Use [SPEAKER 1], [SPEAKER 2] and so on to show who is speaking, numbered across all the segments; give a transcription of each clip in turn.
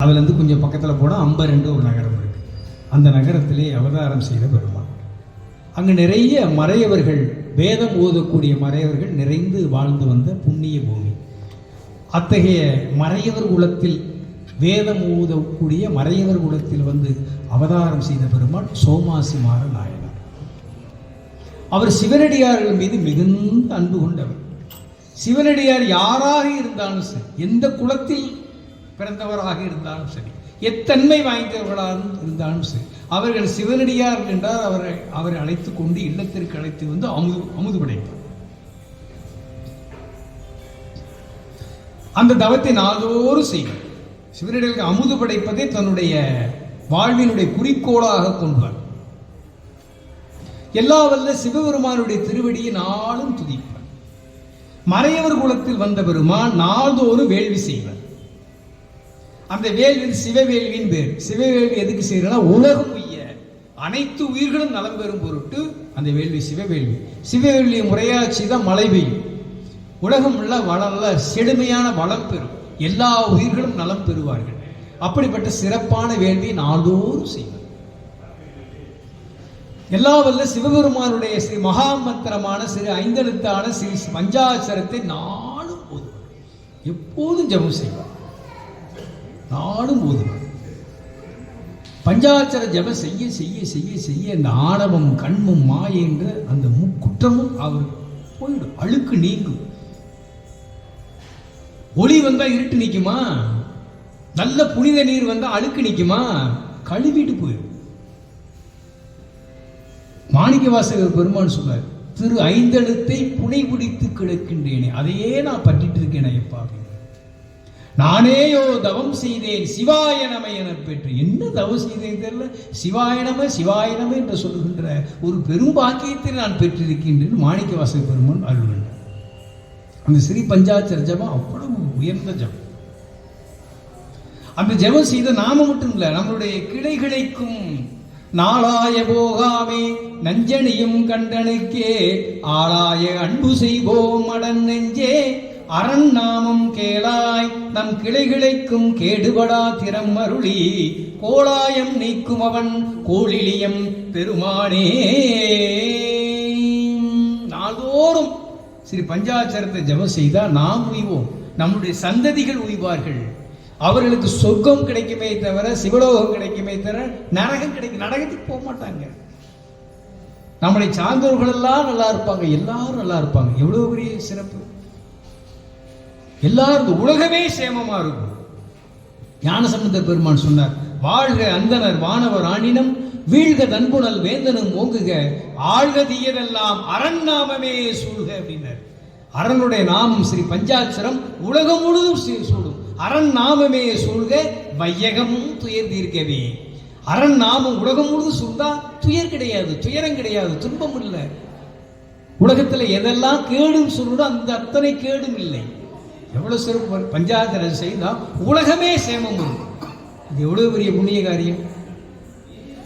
[SPEAKER 1] அதுலேருந்து கொஞ்சம் பக்கத்தில் போனால் அம்பரெண்டு ஒரு நகரம் இருக்குது அந்த நகரத்திலே அவதாரம் செய்த பெருமாள் அங்கே நிறைய மறையவர்கள் வேதம் ஓதக்கூடிய மறையவர்கள் நிறைந்து வாழ்ந்து வந்த புண்ணிய பூமி. அத்தகைய மறையவர் குலத்தில் வேதம் ஓதக்கூடிய மறையவர் குலத்தில் வந்து அவதாரம் செய்த பெருமாள் சோமாசிமார நாயனார் அவர் சிவனடியார்கள் மீது மிகுந்த அன்பு கொண்டவர். சிவனடியார் யாராக இருந்தாலும் சரி எந்த குலத்தில் பிறந்தவராக இருந்தாலும் சரி எத்தன்மை வாய்ந்தவர்களாக இருந்தாலும் சரி அவர்கள் சிவனடியார் என்றால் அவரை அவரை அழைத்து கொண்டு இல்லத்திற்கு அழைத்து வந்து அமுது அமுது படைப்பார் அந்த தவத்தை நாள்தோறும் செய்வார். சிவனடிகளுக்கு அமுது படைப்பதை தன்னுடைய வாழ்வினுடைய குறிக்கோளாக கொண்டார் எல்லா வல்ல சிவபெருமானுடைய திருவடியை நாளும் துதிப்பார். மறையவர் குலத்தில் வந்த பெருமான் நாள்தோறும் வேள்வி செய்வார். அந்த வேள்வி சிவவேள்வின்னு பேர். சிவவேள்வி எதுக்கு செய்யறா உலகம் உய்ய. அனைத்து உயிர்களும் நலம் பெறும் பொருட்டு அந்த வேள்வி சிவவேள்வி. சிவவேள்வி முறையாச்சு தான் மழை பெய்யும். உலகம் உள்ள வளர்ல செழுமையான வளம் பெறும். எல்லா உயிர்களும் நலம் பெறுவார்கள். அப்படிப்பட்ட சிறப்பான வேள்வி நாள்தோறும் செய்வார். எல்லா வல்ல சிவபெருமானுடைய ஸ்ரீ மகாமந்திரமான சிறு ஐந்தெழுத்தான ஸ்ரீ பஞ்சாட்சரத்தை நாளும் போதும் எப்போதும் ஜபம் செய்வார். நானும் ஓதுவேன் பஞ்சாட்சர ஜெபம் செய்ய செய்ய செய்ய செய்ய இந்த ஆணவம் கண்மும் மாயை அந்த முக்குற்றமும் அவர் போயிடும். அழுக்கு நீங்கும். ஒளி வந்தா இருட்டு நிக்குமா? நல்ல புனித நீர் வந்தா அழுக்கு நிக்குமா? கழுவிட்டு போயிடும். மாணிக்க வாசகர் பெருமான் சொன்னார் திரு ஐந்தெழுத்தை புனை பிடித்து கிடக்கின்றேனே அதையே நான் பற்றிட்டு இருக்கேன் ஐயப்பா அப்படின்னு. நானேயோ தவம் செய்தேன் சிவாய நம என பெற்று. என்ன தவம் செய்தேன் தெரியல? சிவாய நம சிவாய நம என்று சொல்லுகின்ற ஒரு பெரும் பாக்கியத்தை நான் பெற்றிருக்கின்றேன் மாணிக்க வாசக பெருமான் அருள்வன் அந்த ஸ்ரீ பஞ்சாச்சர ஜபம் அவ்வளவு உயர்ந்த ஜபம். அந்த ஜெபம் செய்த நாம மட்டும் இல்லை நம்மளுடைய கிளைகளுக்கும் நாளாய போகாமே நஞ்சனியும் கண்டனுக்கே ஆளாய அன்பு செய்வோம் அடன் நெஞ்சே. அரண் நாமம் கேளாய் நம் கிளைகிளைக்கும் கேடுபடா திறம் அருளி கோளாயம் நீக்கும் அவன் கோழிலியம் பெருமானே. நாள்தோறும் ஸ்ரீ பஞ்சாச்சரத்தை ஜெபம் செய்தால் நாம் உய்வோம். நம்முடைய சந்ததிகள் உய்வார்கள். அவர்களுக்கு சொர்க்கம் கிடைக்குமே தவிர சிவலோகம் கிடைக்குமே தவிர நரகம் கிடைக்கும் நரகத்துக்கு போக மாட்டாங்க. நம்மளை சார்ந்தவர்கள் எல்லாம் நல்லா இருப்பாங்க எல்லாரும் நல்லா இருப்பாங்க. எவ்வளவு பெரிய சிறப்பு. எல்லாரும் உலகமே சேமமா இருக்கும். ஞானசம்பந்த பெருமான் சொன்னார் வாழ்க அந்தனர் வானவர் ஆணினம் வீழ்க தன்புணல் வேந்தனும் ஓங்குக ஆழ்க தீயதெல்லாம் அரண் நாமமே சூழ்க அப்படின்னார். அரணுடைய நாமம் ஸ்ரீ பஞ்சாட்சரம் உலகம் முழுதும் சீ- சூடும். அரண் நாமமே சூழ்க வையகமும் துயர் தீர்க்கவே. அரண் நாமம் உலகம் முழுதும் சூழ்ந்தா துயர் கிடையாது துயரம் கிடையாது துன்பம் இல்லை. உலகத்தில் எதெல்லாம் கேடும் சொல்லுடோ அந்த அத்தனை கேடும் இல்லை. எவ்வளவு சிறப்பு பாரு. பஞ்சாயத்து செய்தா உலகமே சேமம் வரும் இது எவ்வளவு பெரிய புண்ணிய காரியம்?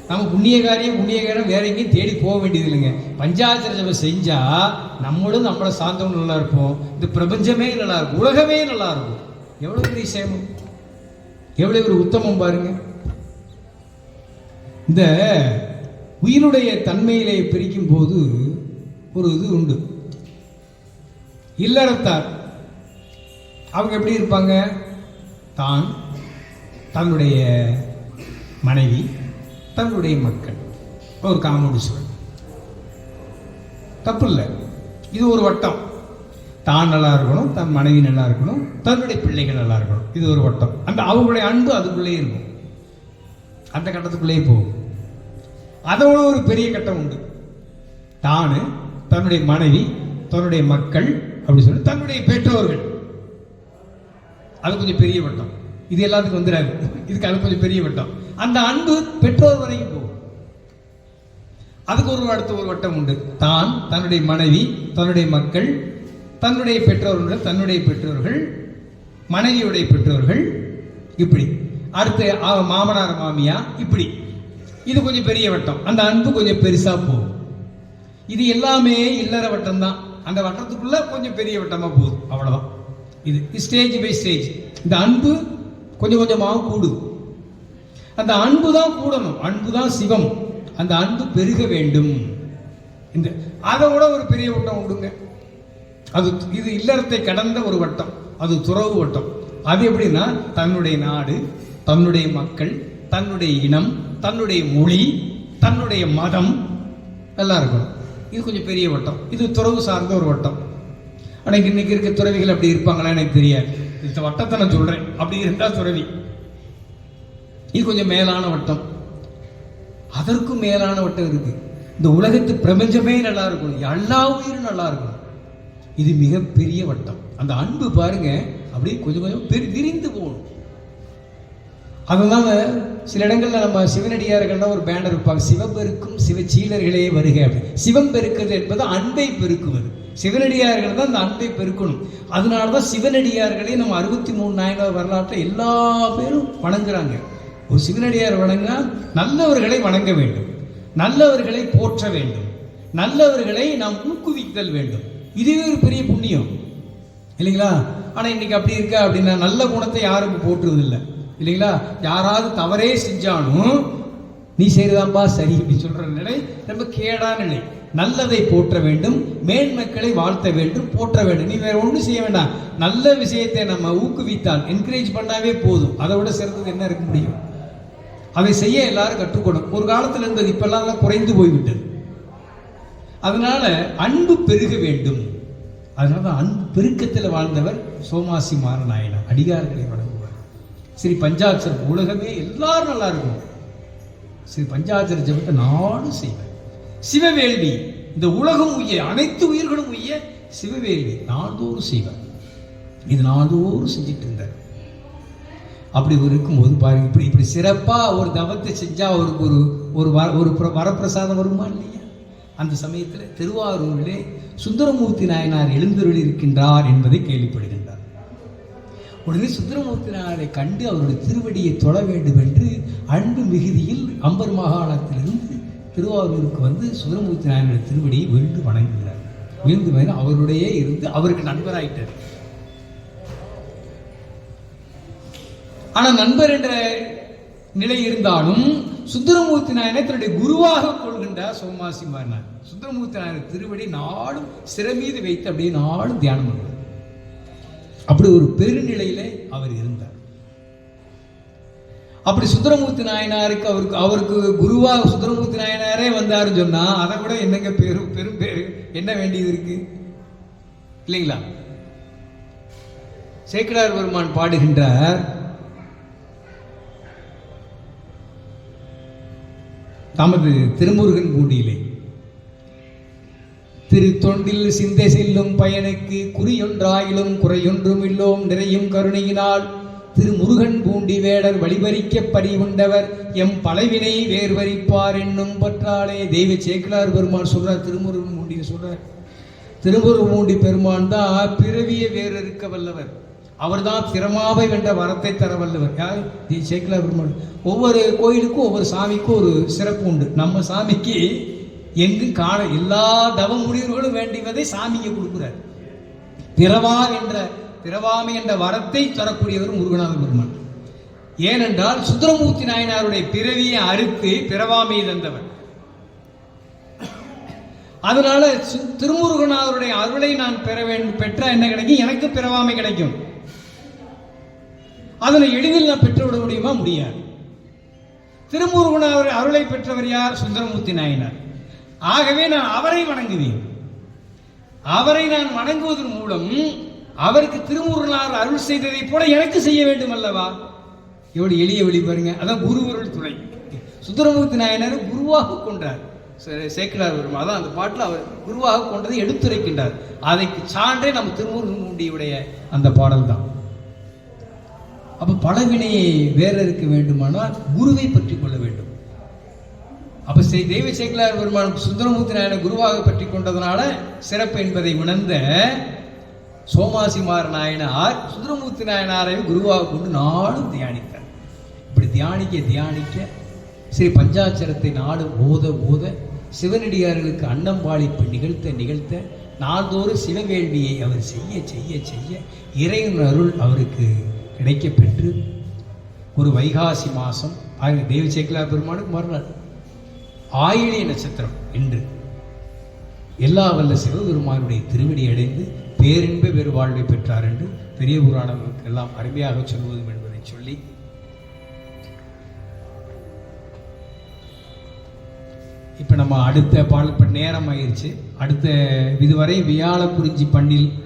[SPEAKER 1] நம்ம புண்ணிய காரியம் புண்ணிய காரியம் வேற எங்கேயும் தேடி போக வேண்டியது இல்லைங்க. பஞ்சாயத்து நம்ம செஞ்சால் நம்மளும் நம்மளை சார்ந்தவங்க நல்லா இருப்போம். இந்த பிரபஞ்சமே நல்லா இருக்கும். உலகமே நல்லா இருக்கும். எவ்வளவு பெரிய சேமம்? எவ்வளவு ஒரு உத்தமம் பாருங்க. இந்த உயிருடைய தன்மையிலே பிரிக்கும் போது ஒரு இது உண்டு. இல்லறத்தார். அவங்க எப்படி இருப்பாங்க? தான் தன்னுடைய மனைவி தன்னுடைய மக்கள். ஒரு காமோடு சுவர் தப்பு இல்லை இது ஒரு வட்டம். தான் நல்லா இருக்கணும் தன் மனைவி நல்லா இருக்கணும் தன்னுடைய பிள்ளைகள் நல்லா இருக்கணும். இது ஒரு வட்டம். அந்த அவங்களுடைய அன்பு அதுக்குள்ளேயே இருக்கும். அந்த கட்டத்துக்குள்ளேயே போகும். அதோட ஒரு பெரிய கட்டம் உண்டு. தானு தன்னுடைய மனைவி தன்னுடைய மக்கள் அப்படி சொல்லி தன்னுடைய பெற்றோர்கள். அது கொஞ்சம் பெரிய வட்டம். இது எல்லாத்துக்கும் வந்துடாது இதுக்கு அது கொஞ்சம் பெரிய வட்டம். அந்த அன்பு பெற்றோர் வரைக்கும் போகும். அதுக்கு ஒரு அடுத்த ஒரு வட்டம் உண்டு. தான் தன்னுடைய மனைவி தன்னுடைய மக்கள் தன்னுடைய பெற்றோர்கள் தன்னுடைய பெற்றோர்கள் மனைவியுடைய பெற்றோர்கள் இப்படி. அடுத்து மாமனார் மாமியா இப்படி. இது கொஞ்சம் பெரிய வட்டம். அந்த அன்பு கொஞ்சம் பெருசா போகும். இது எல்லாமே இல்லற வட்டம் தான் அந்த வட்டத்துக்குள்ள கொஞ்சம் பெரிய வட்டமா போகுது அவ்வளவுதான். இது ஸ்டேஜ் பை ஸ்டேஜ் இந்த அன்பு கொஞ்சம் கொஞ்சமாக கூடுது அந்த அன்பு தான் கூடணும். அன்பு தான் சிவம். அந்த அன்பு பெருக வேண்டும். இந்த அதை விட ஒரு பெரிய வட்டம் உண்டுங்க அது இது இல்லறத்தை கடந்த ஒரு வட்டம். அது துறவு வட்டம். அது எப்படின்னா தன்னுடைய நாடு தன்னுடைய மக்கள் தன்னுடைய இனம் தன்னுடைய மொழி தன்னுடைய மதம். எல்லாம் இருக்கணும். இது கொஞ்சம் பெரிய வட்டம். இது துறவு சார்ந்த ஒரு வட்டம். ஆனால் இன்னைக்கு இருக்க துறவிகள் அப்படி இருப்பாங்களா எனக்கு தெரியாது. இந்த வட்டத்தை நான் சொல்றேன். அப்படி இருந்தா துறவி. இது கொஞ்சம் மேலான வட்டம். அதற்கும் மேலான வட்டம் இருக்கு. இந்த உலகத்து பிரபஞ்சமே நல்லா இருக்கணும். எல்லா உயிரும் நல்லா இருக்கணும். இது மிகப்பெரிய வட்டம். அந்த அன்பு பாருங்க. அப்படியே கொஞ்சம் கொஞ்சம் பெரு விரிந்து போகணும். அதனால சில இடங்களில் நம்ம சிவனடியார்கள்னா ஒரு பேனர் இருப்பாங்க. சிவபெருக்கும் சிவச்சீலர்களே வருக அப்படின்னு. சிவம் பெருக்குது என்பது அன்பை பெருக்குவது சிவனடியார்கள் தான் அந்த அன்பை பெருக்கணும். அதனால தான் சிவனடியார்களே நம்ம அறுபத்தி மூணு நாயனார் வரலாற்றை எல்லா பேரும் வணங்குறாங்க. ஒரு சிவனடியார் வணங்கினா நல்லவர்களை வணங்க வேண்டும். நல்லவர்களை போற்ற வேண்டும். நல்லவர்களை நாம் ஊக்குவித்தல் வேண்டும். இதுவே ஒரு பெரிய புண்ணியம். இல்லைங்களா? ஆனால் இன்னைக்கு அப்படி இருக்க அப்படின்னா நல்ல குணத்தை யாரும் போற்றுவதில்லை. இல்லைங்களா? யாராவது தவறே செஞ்சாலும் நீ செய்யறதாம்பா சரி அப்படி சொல்ற நிலை ரொம்ப கேடான நிலை. நல்லதை போற்ற வேண்டும் மேன்மக்களை வாழ்த்த வேண்டும் போற்ற வேண்டும். நீ வேற ஒன்றும் செய்ய வேண்டாம். நல்ல விஷயத்தை நம்ம ஊக்குவித்தால் என்கரேஜ் பண்ணாவே போதும். அதை விட சிறந்தது என்ன இருக்க முடியும்? அதை செய்ய எல்லாரும் கற்றுக்கணும் ஒரு காலத்தில் இருந்தது இப்பெல்லாம் குறைந்து போய்விட்டது. அதனால அன்பு பெருக வேண்டும். அதனால தான் அன்பு பெருக்கத்தில் வாழ்ந்தவர் சோமாசி மாறநாயனா அடிகாரங்களை வழங்குவார். ஸ்ரீ பஞ்சாட்சர் உலகமே எல்லாரும் நல்லா இருக்கும் ஸ்ரீ பஞ்சாட்சர ஜபத்தை நானும் செய்வேன். சிவவேள்வி இந்த உலகம் உய்ய அனைத்து உயிர்களும் உய்ய சிவவேள்வி நாள்தோறும் செய்வேன். இது நாள்தோறும் செஞ்சுட்டு இருந்தார் அப்படி இருக்கும்போது பாருங்க இப்படி இப்படி சிறப்பாக ஒரு தவத்தை செஞ்சால் அவருக்கு ஒரு ஒரு வர ஒரு வரப்பிரசாதம் வருமா இல்லையா? அந்த சமயத்தில் திருவாரூரிலே சுந்தரமூர்த்தி நாயனார் எழுந்தருள் இருக்கின்றார் என்பதை கேள்விப்படுகின்றார் உடனே சுந்தரமூர்த்தினாரை கண்டு அவருடைய திருவடியை தொழ வேண்டும் என்று அன்பு மிகுதியில் அம்பர் மாகாணத்திலிருந்து திருவாரூருக்கு வந்து சுந்தரமூர்த்தி நாயனுடைய திருவடியை விழுந்து வணங்குகிறார் வீழ்ந்து வந்து அவருடைய இருந்து அவருக்கு நண்பராயிட்டார். ஆனா நண்பர் என்ற நிலை இருந்தாலும் சுந்தரமூர்த்தி நாயனை தன்னுடைய குருவாக கொள்கின்றார் சோமாசி மாறினார் சுந்தரமூர்த்தி நாயனர் திருவடி நாளும் சிறமீது வைத்து அப்படியே நாளும் தியானம் பண்ணுவார். அப்படி ஒரு பெருநிலையில அவர் இருந்தார். அப்படி சுந்தரமூர்த்தி நாயனாருக்கு அவருக்கு அவருக்கு குருவாக சுந்தரமூர்த்தி நாயனாரே வந்தாருன்னு சொன்னா அதை விட என்னங்க பெரும் பெரும் பேரு என்ன வேண்டியது இருக்கு? இல்லைங்களா? சேக்கிடார் பெருமான் பாடுகின்றார் தமது திருமுருகன் பூண்டியிலே திரு தொண்டில் சிந்தை செல்லும் பயனுக்கு குறியொன்றாயிலும் குறையொன்றும் இல்லோம் நிறையும் கருணையினால். திரு முருகன் பூண்டி வேடர் வழிபறிக்க பறிவுண்டவர் எம் பலவினை வேர்வரிப்பார் என்னும் பற்றாலே. தெய்வ சேக்கிலார் பெருமான் சொல்றார் திருமுருகன் பூண்டியை சொல்றார். திருமுருகன் பூண்டி பெருமான் தான் பிறவிய வேறறுக்க வல்லவர். அவர்தான் திறமாவை வென்ற வரத்தை தர வல்லவர். யார்? தி சேக்கிலார் பெருமான் ஒவ்வொரு கோயிலுக்கும் ஒவ்வொரு சாமிக்கும் ஒரு சிறப்பு உண்டு. நம்ம சாமிக்கு எங்கும் காண எல்லா தவ முடிவுகளும் வேண்டியதை சாமிக்கு கொடுக்கிறார். பிறவா என்ற பிறவாமை என்ற வரத்தை தரக்கூடியவர் முருகநாத பெருமான். ஏனென்றால் சுந்தரமூர்த்தி நாயனாருடைய பிறவியை அறுத்து பிறவாமையை தந்தவர். அதனால சு- திருமுருகனாருடைய அருளை நான் பெற வேண்டும் பெற்றா என்ன கிடைக்கும்? எனக்கு பிறவாமை கிடைக்கும். அதனை எளிதில் நான் பெற்றுவிட முடியுமா? முடியாது. திருமுருகனார் அருளை பெற்றவர் யார்? சுந்தரமூர்த்தி நாயனார். ஆகவே நான் அவரை வணங்குவேன். அவரை நான் வணங்குவதன் மூலம் அவருக்கு திருமுருளார் அருள் செய்ததைப் போல எனக்கு செய்ய வேண்டும் அல்லவா எவ்வளவு எளிய வழி பாருங்க அதான் குருவருள் துணை. சுந்தரமூர்த்தி நாயனர் குருவாக கொண்டார் சே- வரும் அதான் அந்த பாட்டில் அவர் குருவாக கொண்டதை எடுத்துரைக்கின்றார். அதைக்கு சான்றே நம்ம திருமுருகமுண்டியுடைய அந்த பாடல் தான். அப்போ பலவினையை வேற இருக்க வேண்டுமானால் குருவை பற்றி கொள்ள வேண்டும். அப்ப ஸ்ரீ தெய்வ சேக்கிலார் பெருமான் சுந்தரமூர்த்தி நாயனை குருவாக பற்றி கொண்டதனால சிறப்பு என்பதை உணர்ந்த சோமாசிமார் நாயனார் சுந்தரமூர்த்தி நாயனாரை குருவாக கொண்டு நாளும் தியானித்தார். இப்படி தியானிக்க தியானிக்க ஸ்ரீ பஞ்சாட்சரத்தை நாடு ஓத ஓத சிவனடியார்களுக்கு அன்னம்பாளிப்பு நிகழ்த்த நிகழ்த்த நாள்தோறும் சிவவேள்வியை அவர் செய்ய செய்ய செய்ய இறைவன் அருள் அவருக்கு கிடைக்கப்பெற்று ஒரு வைகாசி மாதம் ஆகிய தேவி சேக்கலா பெருமானுக்கு மறுநாள். ஆயிலிய நட்சத்திரம் என்று எல்லா வல்ல சிவபெருமானுடைய திருவடி அடைந்து பேரின்ப பெரு வாழ்வை பெற்றார் என்று பெரிய புராணம் எல்லாம் அருமையாக சொல்வதும் என்பதை சொல்லி. இப்போ நம்ம அடுத்த பாடல் இப்போ நேரம் ஆயிடுச்சு அடுத்த இதுவரை வியாழ குறிஞ்சி பண்ணில்